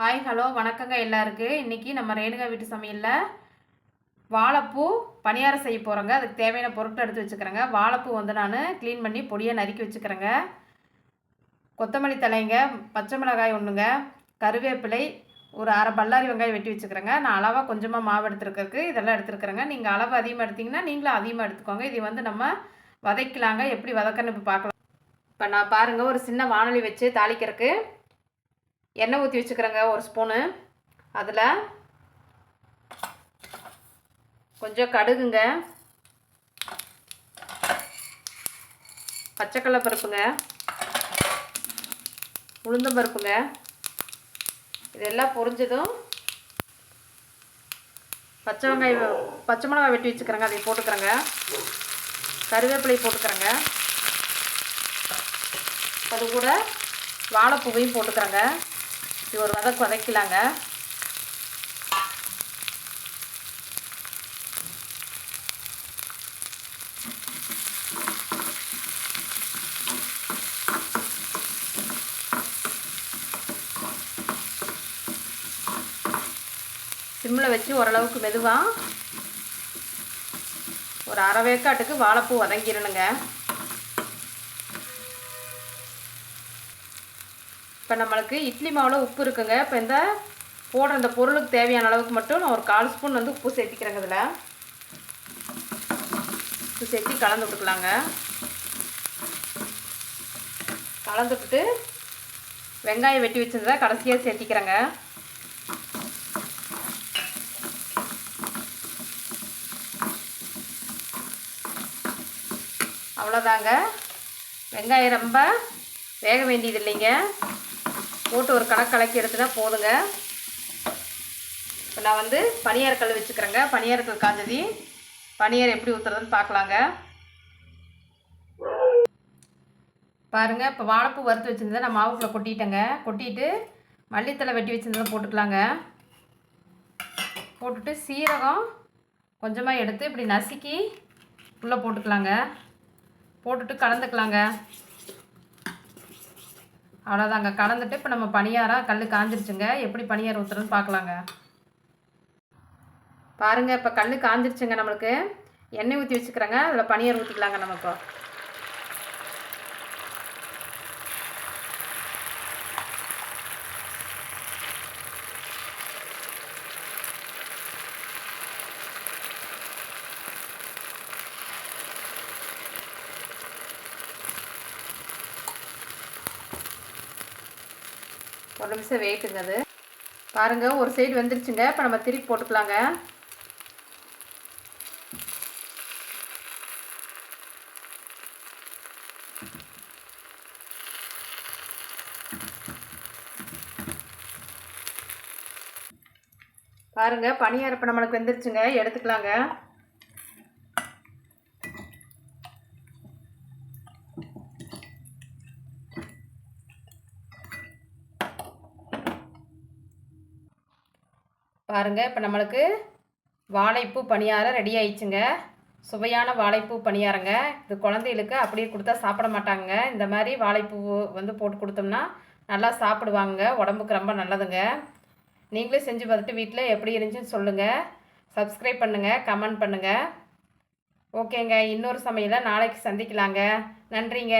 Hi hello வணக்கங்க எல்லாருக்கு. இன்றைக்கி நம்ம ரேணுகா வீட்டு சமையலில் வாழைப்பூ பணியாரம் செய்ய போகிறோங்க அதுக்கு தேவையான பொருட்கள் எடுத்து வச்சுக்கிறேங்க. வாழைப்பூ வந்து நான் க்ளீன் பண்ணி பொடியை நறுக்கி வச்சுக்கிறேங்க. கொத்தமல்லி தலைங்க பச்சை மிளகாய் ஒன்றுங்க கருவேப்பிலை ஒரு அரை பல்லாரி வெங்காயம் வெட்டி வச்சுக்கிறேங்க. நான் அளவாக கொஞ்சமாக மாவு எடுத்துருக்கறக்கு இதெல்லாம் எடுத்துருக்குறேங்க. நீங்கள் அளவு அதிகமாக எடுத்திங்கன்னா நீங்களும் அதிகமாக எடுத்துக்கோங்க. இது வந்து நம்ம வதக்கலாங்க. எப்படி வதக்கன்னு இப்போ பார்க்கலாம். இப்போ நான் பாருங்கள் ஒரு சின்ன வானொலி வச்சு தாளிக்கிறதுக்கு எண்ணெய் ஊற்றி வச்சுக்கிறேங்க ஒரு ஸ்பூனு அதில் கொஞ்சம் கடுகுங்க. பச்சைக்கடலை பருப்புங்க. உளுந்தம் பருப்புங்க. இதெல்லாம் பொரிஞ்சதும் பச்சை வெங்காயம் பச்சை மிளகாய் வெட்டி வச்சுக்கிறேங்க அதை போட்டுக்கிறேங்க. கருவேப்பிலையை போட்டுக்கிறேங்க. அது கூட வாழைப்பூவையும் போட்டுக்கிறேங்க. இது ஒரு வதக்கு வதக்கலாங்க சிம்மில் வச்சு ஓரளவுக்கு மெதுவாக ஒரு அரை வேக்காட்டுக்கு வாழைப்பூ வதங்கிடணுங்க. இப்போ நம்மளுக்கு இட்லி மாவில் உப்பு இருக்குங்க. இப்போ இந்த போடுற இந்த பொருளுக்கு தேவையான அளவுக்கு மட்டும் நான் ஒரு கால் ஸ்பூன் வந்து உப்பு சேர்த்திக்கிறேங்க இதில். உப்பு சேர்த்தி கலந்து விட்டுக்கலாங்க. கலந்து விட்டு வெங்காயம் வெட்டி வச்சிருந்தா கடைசியாக சேர்த்திக்கிறேங்க. அவ்வளோதாங்க வெங்காயம் ரொம்ப வேக வேண்டியது இல்லைங்க. போட்டு ஒரு கணக்கு கலக்கி எடுத்துனா போதுங்க. இப்போ நான் வந்து பனியாரக்கல் வச்சுக்கிறேங்க. பனியாரக்கல் காஞ்சதி. பனியார் எப்படி ஊற்றுறதுன்னு பார்க்கலாங்க பாருங்கள் இப்போ வாழைப்பூ வறுத்து வச்சுருந்ததை நான் மாவுக்குள்ளே கொட்டிட்டேங்க. கொட்டிட்டு மல்லித்தலை வெட்டி வச்சுருந்ததை போட்டுக்கலாங்க. போட்டுட்டு சீரகம் கொஞ்சமாக எடுத்து இப்படி நசுக்கி உள்ளே போட்டுக்கலாங்க. போட்டுட்டு கலந்துக்கலாங்க. அவ்வளோதாங்க கலந்துட்டு இப்போ நம்ம பணியாரம் கல் காஞ்சிருச்சுங்க. எப்படி பணியாரம் ஊற்றுறதுன்னு பார்க்கலாங்க பாருங்கள் இப்போ கல் காஞ்சிருச்சுங்க நம்மளுக்கு. எண்ணெய் ஊற்றி வச்சுக்கிறேங்க. அதில் பனியார் ஊற்றிக்கலாங்க நம்ம இப்போ. ஒரு நிமிஷம் வெயிட்டுங்க அது பாருங்கள் ஒரு சைடு வந்துருச்சுங்க. இப்போ நம்ம திருப்பி போட்டுக்கலாங்க. பாருங்க பனியாரம் இப்போ நம்மளுக்கு வந்துருச்சுங்க. எடுத்துக்கலாங்க. பாருங்கள் இப்போ நம்மளுக்கு வாழைப்பூ பணியாரம் ரெடி ஆயிடுச்சுங்க. சுவையான வாழைப்பூ பணியாரங்க. இது குழந்தைகளுக்கு அப்படியே கொடுத்தா சாப்பிட மாட்டாங்க இந்த மாதிரி வாழைப்பூ வந்து போட்டு கொடுத்தோம்னா நல்லா சாப்பிடுவாங்க உடம்புக்கு ரொம்ப நல்லதுங்க. நீங்களும் செஞ்சு பார்த்துட்டு வீட்டில் எப்படி இருந்துச்சுன்னு சொல்லுங்கள் சப்ஸ்கிரைப் பண்ணுங்கள் கமெண்ட் பண்ணுங்கள் ஓகேங்க இன்னொரு சமையலை நாளைக்கு சந்திக்கலாங்க. நன்றிங்க.